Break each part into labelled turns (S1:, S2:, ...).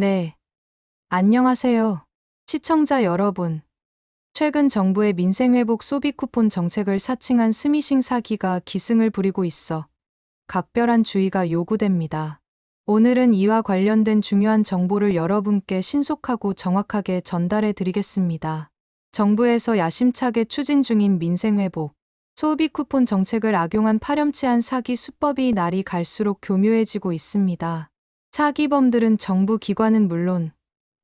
S1: 네. 안녕하세요. 시청자 여러분. 최근 정부의 민생회복 소비 쿠폰 정책을 사칭한 스미싱 사기가 기승을 부리고 있어 각별한 주의가 요구됩니다. 오늘은 이와 관련된 중요한 정보를 여러분께 신속하고 정확하게 전달해 드리겠습니다. 정부에서 야심차게 추진 중인 민생회복, 소비 쿠폰 정책을 악용한 파렴치한 사기 수법이 날이 갈수록 교묘해지고 있습니다. 사기범들은 정부 기관은 물론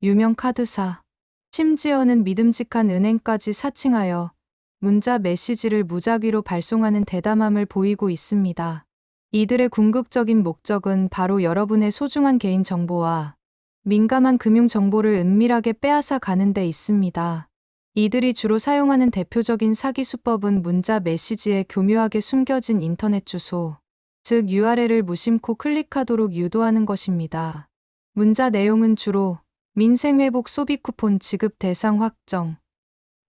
S1: 유명 카드사, 심지어는 믿음직한 은행까지 사칭하여 문자 메시지를 무작위로 발송하는 대담함을 보이고 있습니다. 이들의 궁극적인 목적은 바로 여러분의 소중한 개인 정보와 민감한 금융 정보를 은밀하게 빼앗아 가는 데 있습니다. 이들이 주로 사용하는 대표적인 사기 수법은 문자 메시지에 교묘하게 숨겨진 인터넷 주소, 즉 URL을 무심코 클릭하도록 유도하는 것입니다. 문자 내용은 주로 민생회복 소비 쿠폰 지급 대상 확정,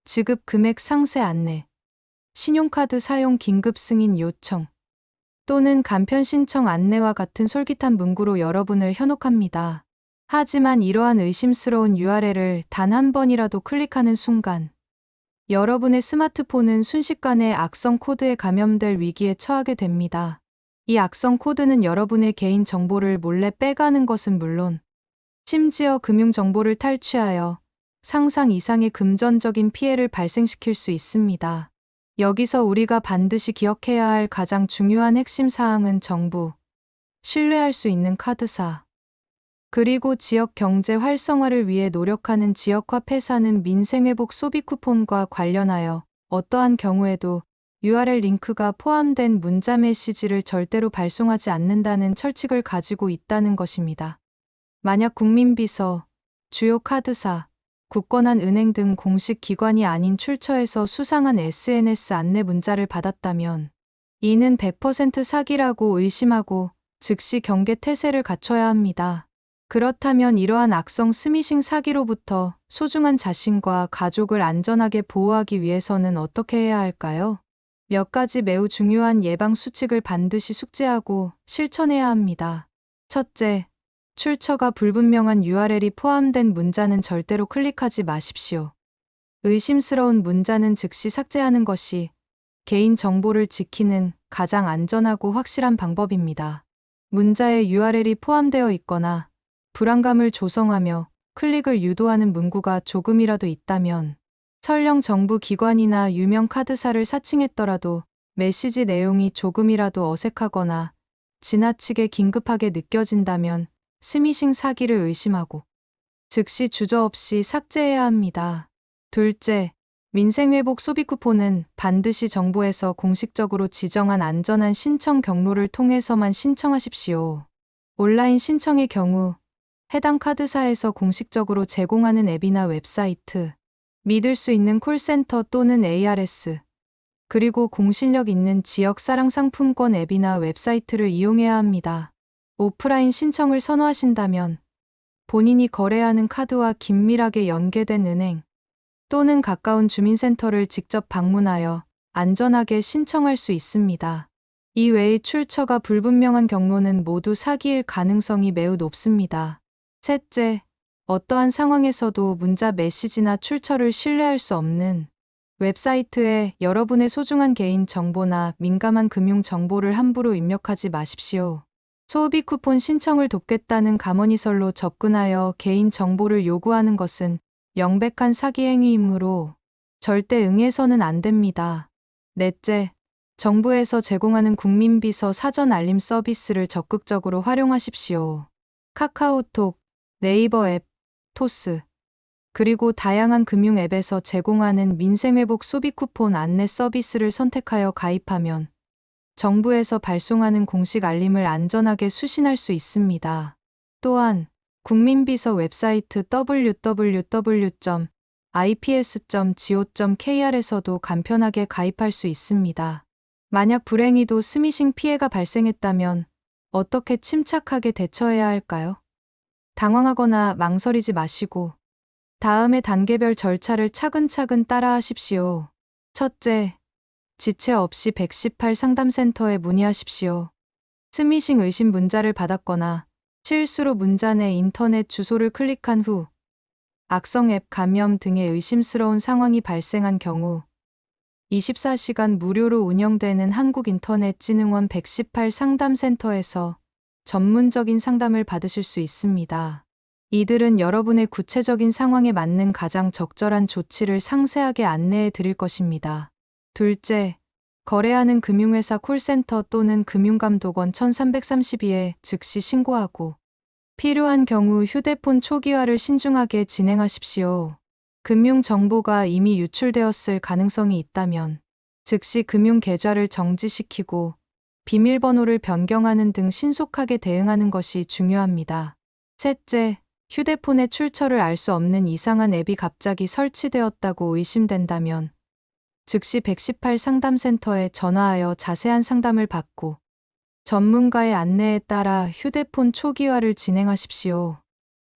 S1: 지급 금액 상세 안내, 신용카드 사용 긴급 승인 요청, 또는 간편 신청 안내와 같은 솔깃한 문구로 여러분을 현혹합니다. 하지만 이러한 의심스러운 URL을 단 한 번이라도 클릭하는 순간, 여러분의 스마트폰은 순식간에 악성 코드에 감염될 위기에 처하게 됩니다. 이 악성 코드는 여러분의 개인 정보를 몰래 빼가는 것은 물론, 심지어 금융 정보를 탈취하여 상상 이상의 금전적인 피해를 발생시킬 수 있습니다. 여기서 우리가 반드시 기억해야 할 가장 중요한 핵심 사항은 정부, 신뢰할 수 있는 카드사, 그리고 지역 경제 활성화를 위해 노력하는 지역화 폐사는 민생회복 소비 쿠폰과 관련하여 어떠한 경우에도 URL 링크가 포함된 문자 메시지를 절대로 발송하지 않는다는 철칙을 가지고 있다는 것입니다. 만약 국민비서, 주요 카드사, 굳건한 은행 등 공식 기관이 아닌 출처에서 수상한 SNS 안내 문자를 받았다면 이는 100% 사기라고 의심하고 즉시 경계 태세를 갖춰야 합니다. 그렇다면 이러한 악성 스미싱 사기로부터 소중한 자신과 가족을 안전하게 보호하기 위해서는 어떻게 해야 할까요? 몇 가지 매우 중요한 예방 수칙을 반드시 숙지하고 실천해야 합니다. 첫째, 출처가 불분명한 URL이 포함된 문자는 절대로 클릭하지 마십시오. 의심스러운 문자는 즉시 삭제하는 것이 개인 정보를 지키는 가장 안전하고 확실한 방법입니다. 문자에 URL이 포함되어 있거나 불안감을 조성하며 클릭을 유도하는 문구가 조금이라도 있다면 설령 정부 기관이나 유명 카드사를 사칭했더라도 메시지 내용이 조금이라도 어색하거나 지나치게 긴급하게 느껴진다면 스미싱 사기를 의심하고 즉시 주저없이 삭제해야 합니다. 둘째, 민생회복 소비 쿠폰은 반드시 정부에서 공식적으로 지정한 안전한 신청 경로를 통해서만 신청하십시오. 온라인 신청의 경우 해당 카드사에서 공식적으로 제공하는 앱이나 웹사이트, 믿을 수 있는 콜센터 또는 ARS, 그리고 공신력 있는 지역 사랑 상품권 앱이나 웹사이트를 이용해야 합니다. 오프라인 신청을 선호하신다면 본인이 거래하는 카드와 긴밀하게 연계된 은행 또는 가까운 주민센터를 직접 방문하여 안전하게 신청할 수 있습니다. 이 외의 출처가 불분명한 경로는 모두 사기일 가능성이 매우 높습니다. 셋째, 어떠한 상황에서도 문자 메시지나 출처를 신뢰할 수 없는 웹사이트에 여러분의 소중한 개인 정보나 민감한 금융 정보를 함부로 입력하지 마십시오. 소비 쿠폰 신청을 돕겠다는 감언이설로 접근하여 개인 정보를 요구하는 것은 명백한 사기 행위이므로 절대 응해서는 안 됩니다. 넷째, 정부에서 제공하는 국민비서 사전 알림 서비스를 적극적으로 활용하십시오. 카카오톡, 네이버 앱, 토스, 그리고 다양한 금융 앱에서 제공하는 민생회복 소비 쿠폰 안내 서비스를 선택하여 가입하면 정부에서 발송하는 공식 알림을 안전하게 수신할 수 있습니다. 또한 국민비서 웹사이트 www.ips.go.kr에서도 간편하게 가입할 수 있습니다. 만약 불행히도 스미싱 피해가 발생했다면 어떻게 침착하게 대처해야 할까요? 당황하거나 망설이지 마시고 다음의 단계별 절차를 차근차근 따라하십시오. 첫째, 지체 없이 118 상담센터에 문의하십시오. 스미싱 의심 문자를 받았거나 실수로 문자 내 인터넷 주소를 클릭한 후 악성 앱 감염 등의 의심스러운 상황이 발생한 경우 24시간 무료로 운영되는 한국인터넷진흥원 118 상담센터에서 전문적인 상담을 받으실 수 있습니다. 이들은 여러분의 구체적인 상황에 맞는 가장 적절한 조치를 상세하게 안내해 드릴 것입니다. 둘째, 거래하는 금융회사 콜센터 또는 금융감독원 1332에 즉시 신고하고 필요한 경우 휴대폰 초기화를 신중하게 진행하십시오. 금융 정보가 이미 유출되었을 가능성이 있다면 즉시 금융 계좌를 정지시키고 비밀번호를 변경하는 등 신속하게 대응하는 것이 중요합니다. 셋째, 휴대폰의 출처를 알 수 없는 이상한 앱이 갑자기 설치되었다고 의심된다면 즉시 118 상담센터에 전화하여 자세한 상담을 받고 전문가의 안내에 따라 휴대폰 초기화를 진행하십시오.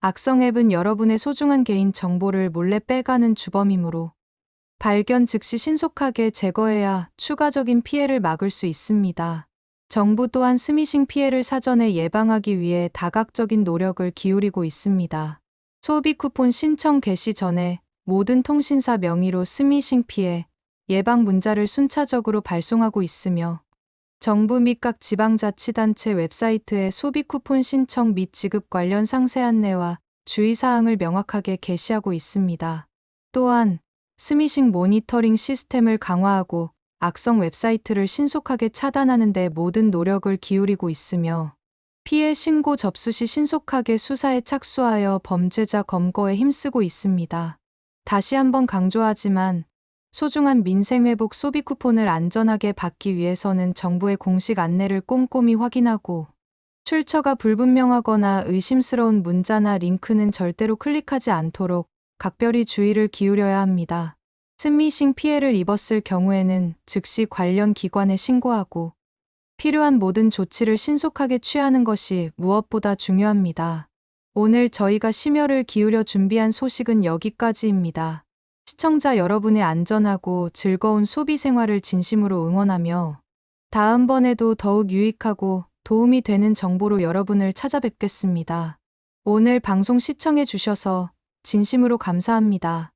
S1: 악성 앱은 여러분의 소중한 개인 정보를 몰래 빼가는 주범이므로 발견 즉시 신속하게 제거해야 추가적인 피해를 막을 수 있습니다. 정부 또한 스미싱 피해를 사전에 예방하기 위해 다각적인 노력을 기울이고 있습니다. 소비 쿠폰 신청 개시 전에 모든 통신사 명의로 스미싱 피해 예방 문자를 순차적으로 발송하고 있으며 정부 및 각 지방자치단체 웹사이트에 소비 쿠폰 신청 및 지급 관련 상세 안내와 주의사항을 명확하게 게시하고 있습니다. 또한 스미싱 모니터링 시스템을 강화하고 악성 웹사이트를 신속하게 차단하는 데 모든 노력을 기울이고 있으며 피해 신고 접수 시 신속하게 수사에 착수하여 범죄자 검거에 힘쓰고 있습니다. 다시 한번 강조하지만 소중한 민생회복 소비 쿠폰을 안전하게 받기 위해서는 정부의 공식 안내를 꼼꼼히 확인하고 출처가 불분명하거나 의심스러운 문자나 링크는 절대로 클릭하지 않도록 각별히 주의를 기울여야 합니다. 스미싱 피해를 입었을 경우에는 즉시 관련 기관에 신고하고 필요한 모든 조치를 신속하게 취하는 것이 무엇보다 중요합니다. 오늘 저희가 심혈을 기울여 준비한 소식은 여기까지입니다. 시청자 여러분의 안전하고 즐거운 소비 생활을 진심으로 응원하며 다음번에도 더욱 유익하고 도움이 되는 정보로 여러분을 찾아뵙겠습니다. 오늘 방송 시청해 주셔서 진심으로 감사합니다.